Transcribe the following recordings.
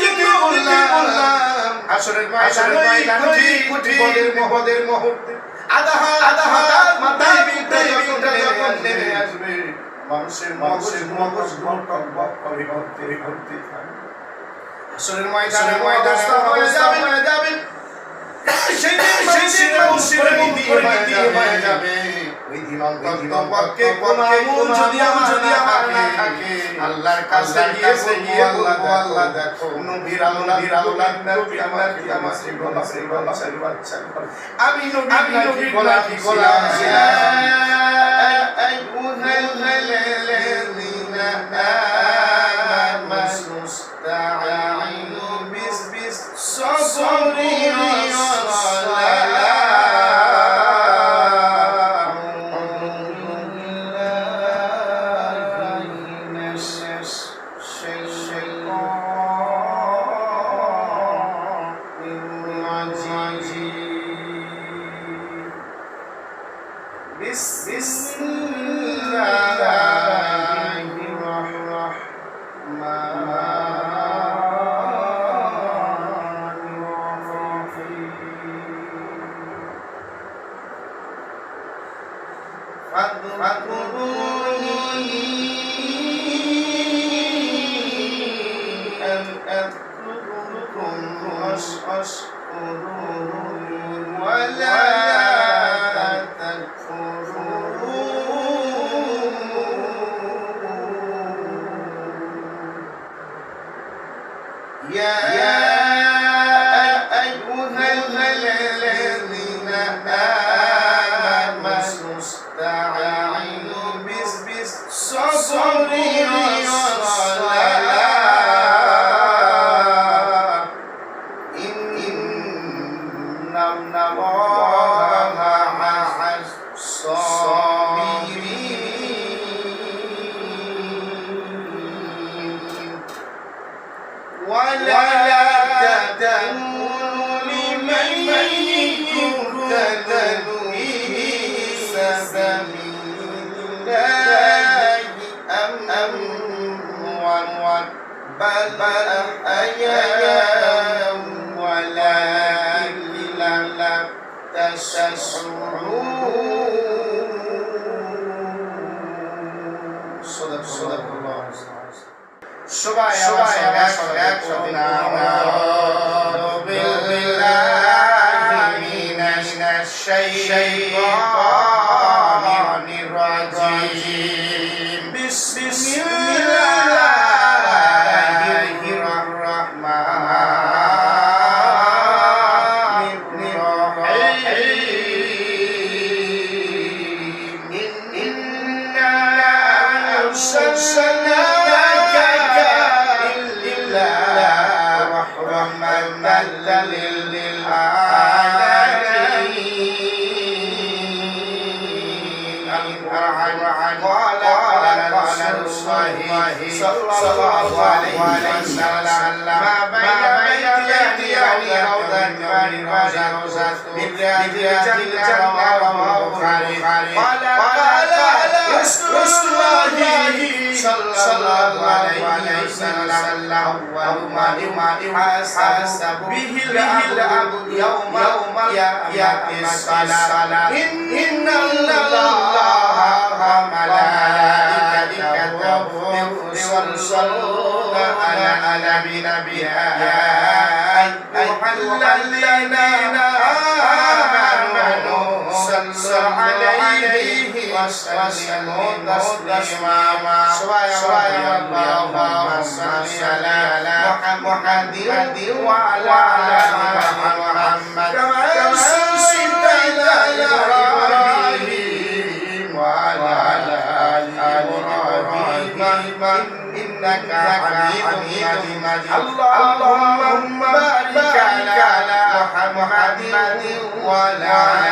দিতে বললাম। আসরের ময়দানে কোটি বিপদের মহদের মুহূর্তে। আধা আধা মাথায় বিলটা যখন নেমে আসবে মানুষের মগজের মগজ টক করে ভর্তি ভর্তি থাকবে আসরের ময়দানে ময়দানে হয়ে যাবে। হয়ে যাবে। সেদিন সেদিন মানুষের দিয়ে হয়ে যাবে ওই পক্ষে কোন আমল যদি আমার যদি আমার না কি গলা সেই গলা আমি নবী أذكركم واشكروني ولا সবাই সবাই আমার সঙ্গে একসাথে أرسلناك إلا رحمة للعالمين قال قال رسول الله صلى الله عليه وسلم ما بين بيتي روضة من روضة من رياض الجنة قال قال sallallahu alaihi wasallam wa ma yuhasabu bihil abdu yawma yaqiyati salat innallaha wa malaikatahu yusalluna ala nabiyyina ya ayyuhallazina اللهم صل على محمد وعلى آل محمد كما صليت على إبراهيم وعلى آل إبراهيم إنك حميد مجيد اللهم بارك على محمد وعلى آل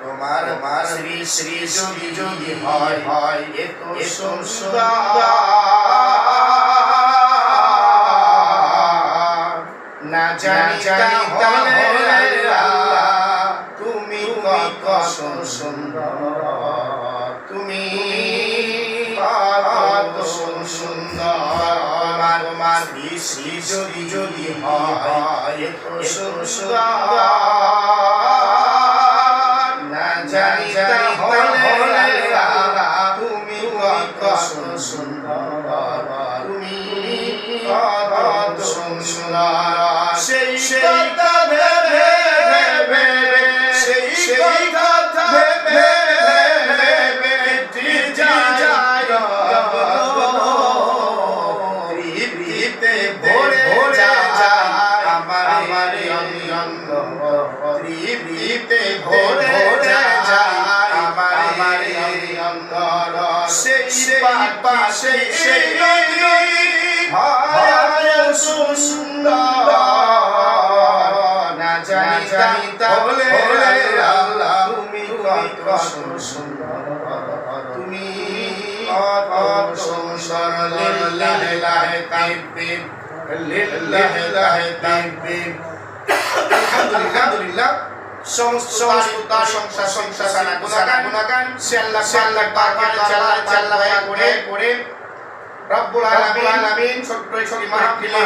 তোমার তোমার শ্রী শ্রী যদি যদি হয় হয় এত না জানি আল্লাহ তুমি কত সুন্দর বেশি যদি হয় এত সেই আল্লাহ তুমি সুন্দর। লিল্লাহি লাহি তাকবীর লিল্লাহি লাহি আলহামদুলিল্লাহ। সমস্ত তার সংসার সংসার সানা গুনাগান গুনাগান সে আল্লাহ সে আল্লাহ করে করে রব্বুল আলামিন আলামিন ছোট্ট একটি মাহফিলে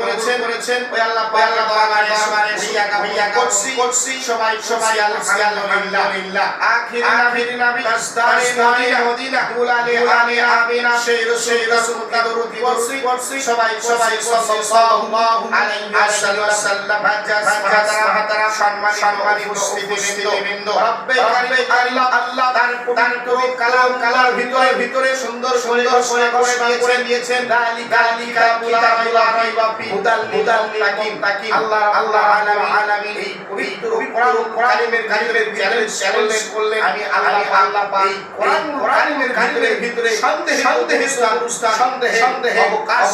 করেছেন। করেছেন। ওই আল্লাহ পাক আল্লাহ বাগানে সবারে হিয়াকা হিয়াকা করছি। করছি। সবাই সবাই আলহামদুলিল্লাহ। আখির আখির নবী তাসদারে মদিনা। মদিনা। দুলালে আলে আমিনা সেই রাসূল রাসূল দরুদ করছি করছি সবাই সবাই সাল্লাল্লাহু আলাইহি ওয়াসাল্লাম। হাজ্জাজ সম্মান সম্মানিত উপস্থিতিবৃন্দ রব্বে কারিম আল্লাহ আল্লাহ তার পবিত্র কালাম কালার ভিতরে ভিতরে সুন্দর সুন্দর করে করে দিয়েছেন। আল্লাহ আল্লাহ আলামিন এই পবিত্র কোরআন কারিমের চ্যালেঞ্জ চ্যালেঞ্জ করলেন আমি আল্লাহ আল্লাহ পাক কোরআন কারিমের ভিতরে ভিতরে সন্দেহ সন্দেহ উস্তাদ সন্দেহ সন্দেহ অবকাশ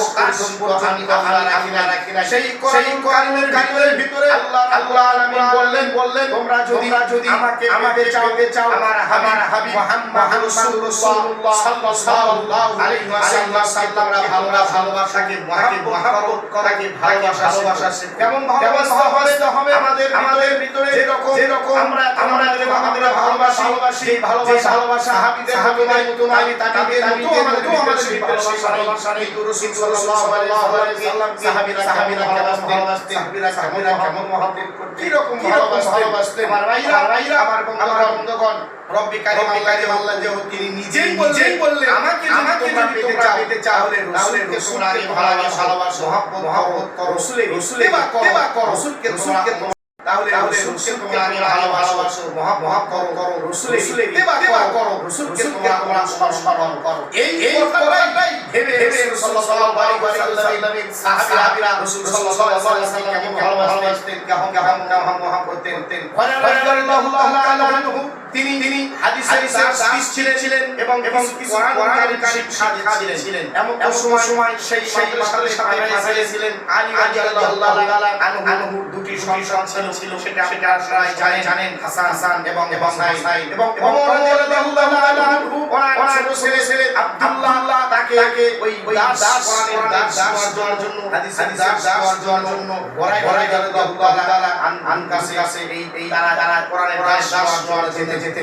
পর্যন্ত আমি আল্লাহ রাখি না রাখি না সেই সেই কারিমের কারিমের ভিতরে আল্লাহ আল্লাহ আলামিন বললেন বললেন তোমরা যদি যদি আমাকে আমাকে চাওতে চাও আমার আমার হাবিব মুহাম্মদ রাসূলুল্লাহ সাল্লাল্লাহু আলাইহি ওয়াসাল্লাম তোমরা ভালোবাসা ভালোবাসাকে মহব্বত করাকে ভালোবাসা ভালোবাসা কেমন ভালোবাসা হবে? আমাদের আমাদের ভিতরে যেরকম যেরকম আমরা আমরা ভালোবাসি ভালোবাসি ভালোবাসা ভালোবাসা হাবিদের হাবিদের মতো আমি তাকে মতো আমাদের সেই ভালোবাসা নেই। তো রাসূল সাল্লাল্লাহু আলাইহি ওয়াসাল্লাম সাহাবীরা সাহাবীরা কেমন ভালোবাসতেন? সাহাবীরা সাহাবীরা কেমন মহব্বত করতেন কি রকম ভালোবাসতেন? আমার ভাইরা ভাইরা আমার বন্ধুগণ রব্বি কারিম আল্লাহ যে তিনি নিজেই নিজেই বললেন আমাকে আমাকে যদি তোমরা পেতে চাও তাহলে রাসূলকে ভালোবাসা ভালোবাসা মহব্বত মহব্বত করো রাসূলের রাসূলের বা করো রাসূলকে রাসূলকে তাহলে রাসূলকে তোমরা ভালোবাসো মহব্বত করো করো রাসূলের রাসূলের দেবা করো রাসূলকে তোমরা স্মরণ করো। এই এই কথাটাই ভেবে ভেবে সাল্লাল্লাহু আলাইহি ওয়াসাল্লামের সাহাবীরা রাসূল সাল্লাল্লাহু আলাইহি ওয়াসাল্লামকে কেমন ভালোবাসতেন কেমন কেমন কেমন করতেন? তিনি তিনি হাদিসের দাস ছিলেন এবং এবং কিছু কোরআনের কারিম ছিলেন ছিলেন এমন এমন সময় সেই সেই সাথে সাথে ছিলেন। আলী রাদিয়াল্লাহু তাআলা আনহু দুটি সন্তান ছিল। ছিল। সেটা সেটা সবাই জানেন। জানেন। হাসান হাসান এবং এবং হুসাইন। এবং ওমর রাদিয়াল্লাহু তাআলা আনহু। ওনার ছোট ছেলে ছেলে আব্দুল্লাহ তাকে ওই দাস কোরআনের দাস দাস জন্য হাদিসের দাস দেওয়ার জন্য বড়াই বড়াই রাদিয়াল্লাহু তাআলা আন কাছে কাছে এই এই তারা তারা কোরআনের দাস দাস দেওয়ার যেতে যেতে।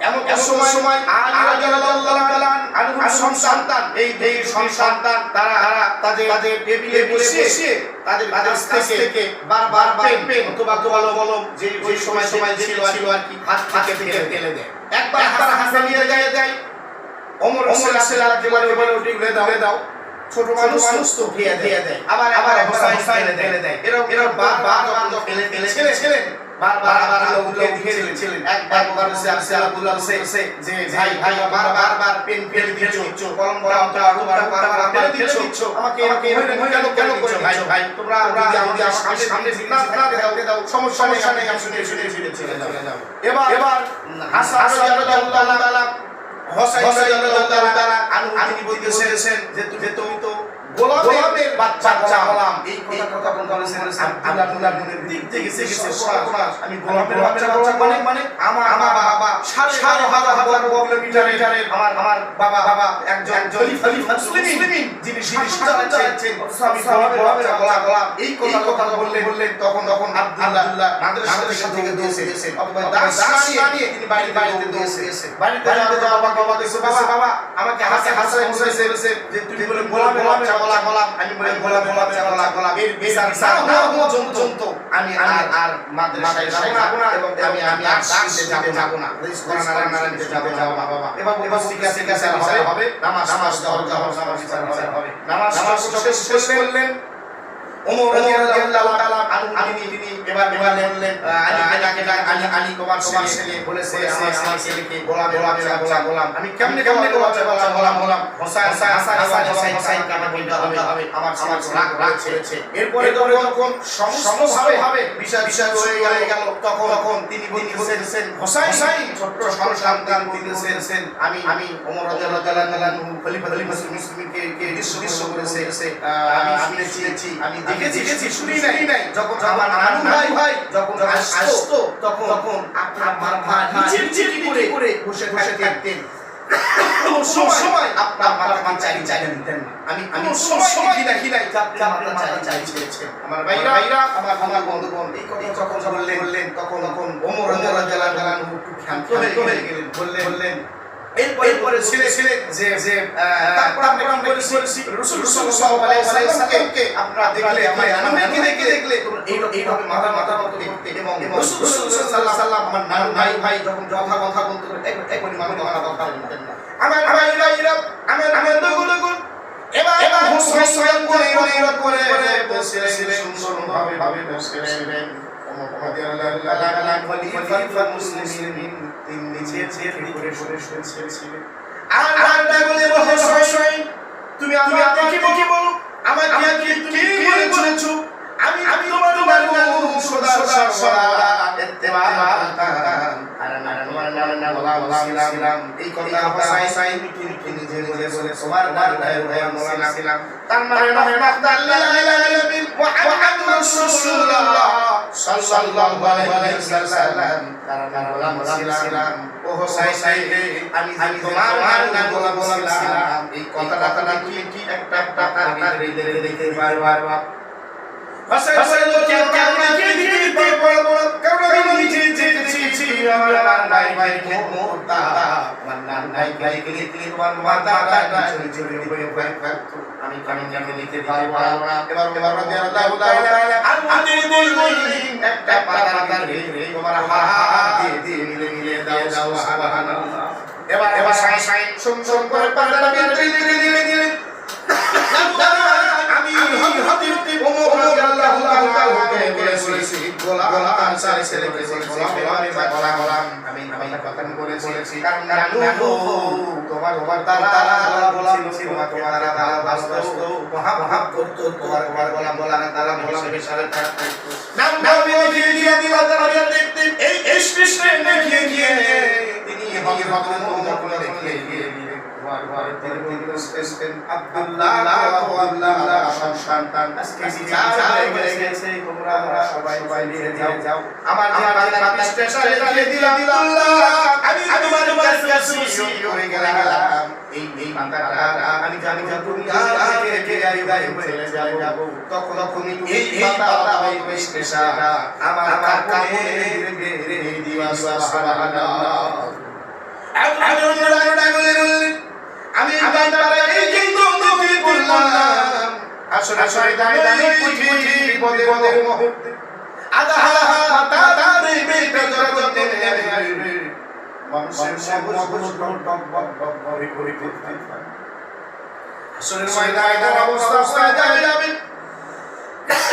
এমন সময় সময় আলী রাদিয়াল্লাহু তাআলা আনহু সন্তান এই এই সন্তান তারা তারা তাদের তাদের টেবিলে বসে তাদের কাছ থেকে বারবার পেন অথবা বলো বলো যে ওই সময় সময় ছিল আর কি হাত থেকে ফেলে দেয়। একবার হাতে নিয়ে যায় যায় ওমর ওমর রাসূলুল্লাহ বলে ওটি ফেলে দাও। দাও। ছোট মানুষ মানুষ তো ফিরে দিয়ে। দেয়। আবার আবার হোসাইন ফেলে ফেলে দেয়। এরকম এরকম বারবার যখন ফেলে ফেলে ছেলে ছেলে বারবার আবার আলোগুলো উঠিয়েছিলেন ছিলেন একবার একবার সে আসে আলোগুলো সে যে ভাই ভাই বারবার বার পেন ফেলে দিচ্ছ। কলম কলম তো বারবার বারবার ফেলে দিচ্ছ। আমাকে আমাকে কেন কেন করে ভাই ভাই তোমরা যদি আমাদের সামনে সামনে না না দাও দাও সমস্যা নেই আমি শুনে শুনে শুনে চলে যাও এবার এবার হাসান রাদিয়াল্লাহু তাআলা হোসাইন আনহু তিনি বলতেছেন যে তুমি তো গোলামের বাচ্চা গোলাম। এই কথা কথা আব্দুল্লাহ বিনের দিক থেকে সর্বনাশ আমি গোলামের বাচ্চা গোলাম। মানে মানে আমার আমার বাবা সাড়ে সাড়ে হাজার হাজার কিলোমিটারের আমার আমার বাবা বাবা একজন খলিফা মুসলিমিন যিনি শাসন চালাচ্ছেন। আমি গোলামের গোলাম। গোলাম। এই কথা কথা বললেন বললেন তখন তখন আব্দুল্লাহ। মাদ্রাসা থেকে দিয়েছে অথবা দাস নিয়ে তিনি বাড়ি বাড়িতে দিয়েছে বাড়িতে যাওয়া বাবা বাবা বাবা আমাকে হাসে হাসে বলেছে যে তুমি বলে গোলামের বাচ্চা গোলাম গলা আমি বলে গলা বাচ্চা গলা গলা এর বিচার না হো জন্ত আমি আর আর মাদ্রাসায় যাব না এবং আমি আমি আর দাসে যাব যাব না। কোরআন নারায়ণকে যাব যাব বাবা। এবং এবং আছে ঠিক আছে হবে হবে নামাজ নামাজ হবে নামাজ বিচার হবে। নামাজ নামাজ শেষ করলেন। ওমর রাদিয়াল্লাহু তাআলা আনহু তিনি এবার এবার বললেন আলী আলীকে আলী আলী তোমার তোমার ছেলে বলেছে আমার আমার ছেলেকে গোলাম গোলাম গোলাম গোলাম আমি কেমনে কেমনে গোলাম গোলাম গোলাম গোলাম হোসেন হাসান হাসান হোসেন হোসেন কাটা বলতে হবে হবে আমার আমার রাগ রাগ ছেড়েছে এরপরে যখন সমস্যা হবে বিষয় বিষয় হয়ে গেল তখন তখন তিনি ছোট্ট সন্তান আমি আমি ওমর রাদিয়াল্লাহু তাআলা খলিফা খলিফা মুসলিমকে কে বিশ্ব বিশ্ব করেছে আমি আমি আমি দেখেছি দেখেছি শুনি নাই। নাই। যখন আমার নানু ভাই ভাই যখন আসতো তখন তখন আপনার মাথা নিচে নিচে করে করে বসে বসে থাকতেন। সময় আপনার মাথা চাই চাই দিতেন আমি আমি সময় খিলাই খিলাই চাপতে মাথা চাই চাই ছেড়েছে আমার ভাইরা ভাইরা আমার আমার বন্ধুগণ এই কথা যখন বললেন বললেন তখন তখন ওমর রাদিয়াল্লাহু তাআলা একটু ক্ষান্ত হয়ে গেলেন বললেন বললেন এরপরে ছেলে ছেলে যে যে তারপর আমরা আমরা বলেছি রাসূল সাল্লাল্লাহু আলাইহি ওয়াসাল্লামকে আপনারা দেখলে আমার আমাকে দেখে দেখলে এই এইভাবে মাথা মাথা মত দেখতে এবং রাসূল সাল্লাল্লাহু আলাইহি ওয়াসাল্লাম আমার নানু ভাই ভাই যখন কথা কথা বলতে এক এক পরিমাণে কথা বলতেন না আমার আমার আমার দগুলো গুণ এবার এবার হোসেন করে করে করে বসেছিলেন সুন্দরভাবে ভাবে বসেছিলেন খলিফা মুসলিমিন তিন নিচে করে করে শুয়েছিলেন আর আর বলে হোসেন তুমি আমি দেখি দেখি বলো। আমার কি কি কি বলেছ? আমি আমি তোমার তোমার সদা সদা সদা ইত্তেবা নাম নাম এই কথা হোসাইন তিনি তিনি নিজে নিজে বলে তোমার নাম ভাই ভাই বলছিলাম তার মানে মানে মাহদাল্লাহ আলামিন মুহাম্মদ রাসূলুল্লাহ সাল্লাল্লাহু আলাইহি ওয়াসাল্লাম তার নাম বলছিলাম ও হোসাইন আমি আমি তোমার নাম এই কথাটা কি কি একটা একটা তার হৃদয়ে দেখতে বারবার আমি যে যে ছি আমার ভাই ভাই কে মোতা মান্নান ভাই ভাই কে দিতে তোমার মাতা তা চুরি চুরি বই বই আমি কেন কেন দিতে পারব না এবার এবার মনে বললেন একটা পাতা পাতার ভিতরে তোমার হাত দিয়ে দিয়ে মিলে মিলে দাও দাও সুবহানাল্লাহ এবার এবার সাই সাই সুন্দর করে পাতাটা দিয়ে দিলে দিলে দিলে আমি বলেছি গোলা গোলা আনসার ছেলেকে বলেছি আমি গোলা গোলা আমি আমি কথা বলেছি। কারণ নানু তোমার তোমার তারা তারা গোলা ছিল তোমার তারা বাস্তব মহা মহা করতো তোমার তোমার গোলা গোলা না তারা গোলা বিশাল তারা নাম নাম দিয়ে দিয়ে দিলা তারা দেখতে এই এই কৃষ্ণে দেখিয়ে গিয়ে তিনি হবে হবে ওমর করে গিয়ে আমার আমি জানি যে তুমি তখন তখন এই আমার আমার আমি বান্দারা এই কিন্তু নবী বললাম আসলে দাঁড়িয়ে দাঁড়িয়ে কুঠি বিপদে বিপদের মুহূর্তে আদা হালা মাতা দাঁড়ে বেটা জগতে মানুষের মগজ টক টক বক বক করে করে করতে আসলে ময়দানের অবস্থা দাঁড়িয়ে যাবে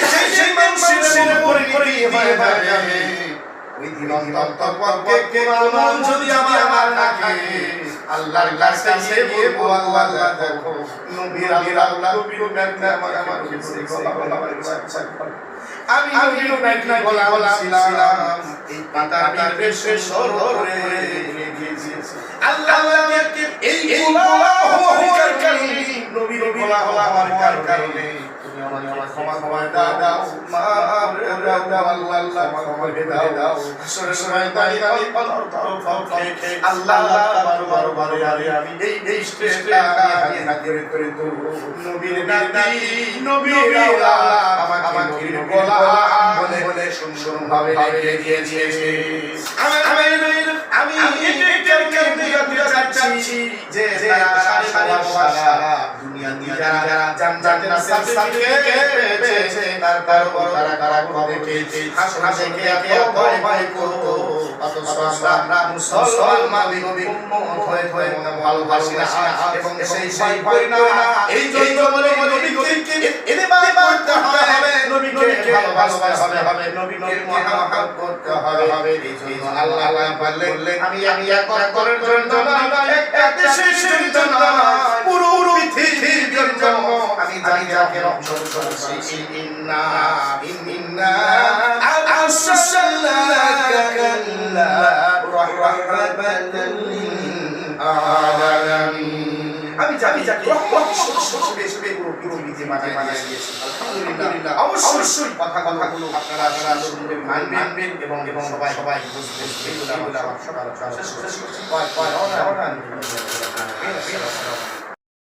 সেই সেই মানুষের উপরে করে দিয়ে যাবে যদি আমি আমার থাকে আল্লাহর কাছে গিয়ে বলব আল্লাহ দেখো নবীর আল্লাহ নবীর ব্যাখ্যা আমার আমার গলা গলা আমি নবীর ব্যাখ্যা গলা গলা ছিলাম এই পাতার বেশে সরো করে গিয়েছি আল্লাহ এই গোলা হো হো কালিম নবী নবী বলা আমার কার কারণে। ক্ষমা ক্ষমা দাও মা দাও আল্লাহ আল্লাহ ক্ষমা করে দাও দাও আসরের সময় দাও দাও খেয়ে খেয়ে আল্লাহ আল্লাহ বারো বারো বারো আমি এই এই স্টেজটা আমি হাত করে করে নবীর নাতি নবীর আল্লাহ আমাকে আমাকে বলা বলে বলে সুন্দর ভাবে রেখে দিয়েছে আমি আমি আমি এটার কারণে বুঝাতে চাচ্ছি যে সারা সারা যারা যারা জান জান সার্টিফিকেট পেয়েছে তার তার তারা তারা করে পেয়েছে হাসে কে কে ভয় ভয় করতো অথচ আমরা মুসলমান নবী উম্মত হয়ে হয়ে ভালোবাসি না এবং সেই সেই ভয় না এই জন্য বলে নবীকে এনে করতে হবে নবীকে ভালোবাসতে হবে নবীকে মহাব্বত করতে হবে এই জন্য আল্লাহ আল্লাহ বললেন আমি আমি এক করার জন্য এক দেশের জন্য পুরো ইন্না আরসালনাকা কাল্লা রাহমাতাল লিল আলামিন আমি জানি যাকে হিসেবে হিসেবে পুরো পৃথিবীতে মাঝে মাঝে দিয়েছি আলহামদুলিল্লাহ অবশ্যই কথা কথাগুলো আপনারা আপনারা শুনবেন মানবেন এবং এবং সবাই সবাই বুঝবেন এগুলো আমার সকাল শেষ